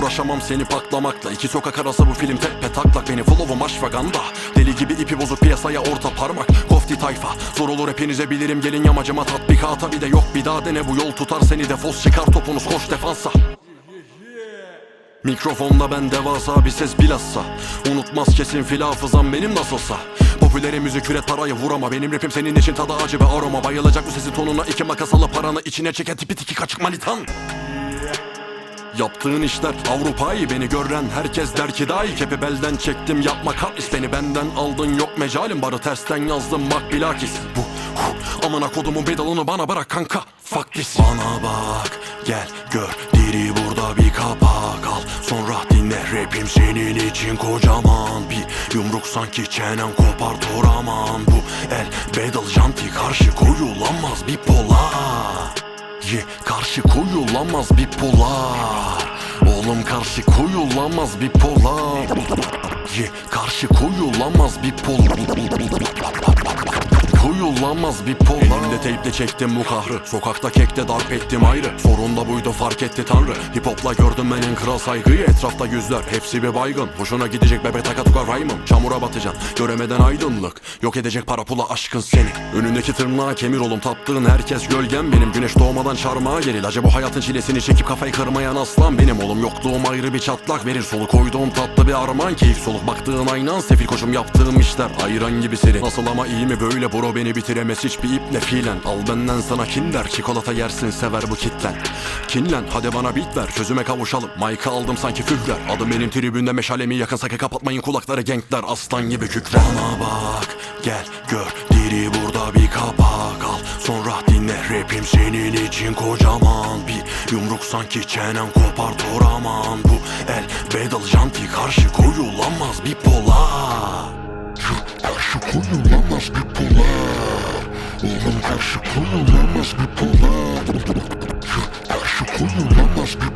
uğraşamam seni paklamakla İki sokak arası bu film tepe taklak Beni flow'um aşvaganda Deli gibi ipi bozuk piyasaya orta parmak. Kofti tayfa. Zor olur hepinize bilirim. Gelin yamacıma tatbikata Bir de yok. Bir daha dene bu yol tutar seni. Defos çıkar topunuz. Koş defansa. Mikrofonda ben devasa bir ses bilhassa. Unutmaz kesin fil hafızam benim nasılsa. Popüleri müzik üret parayı vurama Benim rapim senin için tadı acı ve aroma. Bayılacak bu sesin tonuna iki makas alıp paranı içine çeken tipi tiki kaçık manitan Yaptığın işler Avrupa'yı beni gören herkes der ki daha iyi Kepi belden çektim yapma kapris Beni benden aldın. Yok mecalim Barı tersten yazdım bak bilakis Bu huh, amına kodumun bedalını bana bırak kanka Fuck this Bana bak gel gör diri burada bir kapak al. Sonra dinle rapim senin için kocaman. Bir yumruk sanki çenen kopar toraman. Bu el bedel janti karşı koyulamaz bir polar Ye karşı koyulamaz bir polar Oğlum karşı koyulamaz bir polar Ye karşı koyulamaz bir Koyulamaz bir polar Elimde teyple çektim bu kahrı. Sokakta kekte darp ettim ayrı. Sorun da buydu fark etti tanrı. Hip hopla gördüm ben en kral saygıyı. Etrafta yüzler hepsi bir baygın. Hoşuna gidecek bebe takatuka rhyme'ım Çamura batacaksın. Göremeden aydınlık. Yok edecek para pula aşkın seni. Önündeki tırnağa kemir olum Taptığın herkes gölgem benim. Güneş doğmadan çarmıha geril Acı bu hayatın çilesini çekip kafayı kırmayan aslan benim. Oğlum yokluğum ayrı bir çatlak verir. Solu koyduğum tatlı bir armağan Keyif soluk baktığın aynan Sefil koşum yaptığım işler. Ayran gibi seri. Nasıl ama iyi mi böyle? Bro beni bitiremez hiçbir iple fiilen. Al benden sana kinder Çikolata yersin sever bu kitlen Kinlen hadi bana beat ver Çözüme kavuşalım. Mike'ı aldım sanki führer Adım benim tribünde meşalemi yakın sakın kapatmayın kulakları genkler Aslan gibi kükrer Bana bak gel gör diri burada bir kapak. Al Sonra dinle rapim senin için kocaman. Bir yumruk sanki çenen kopar toraman Bu el bedel janti karşı koyulamaz bir polar Karşı koyulamaz must be polite. I should call you,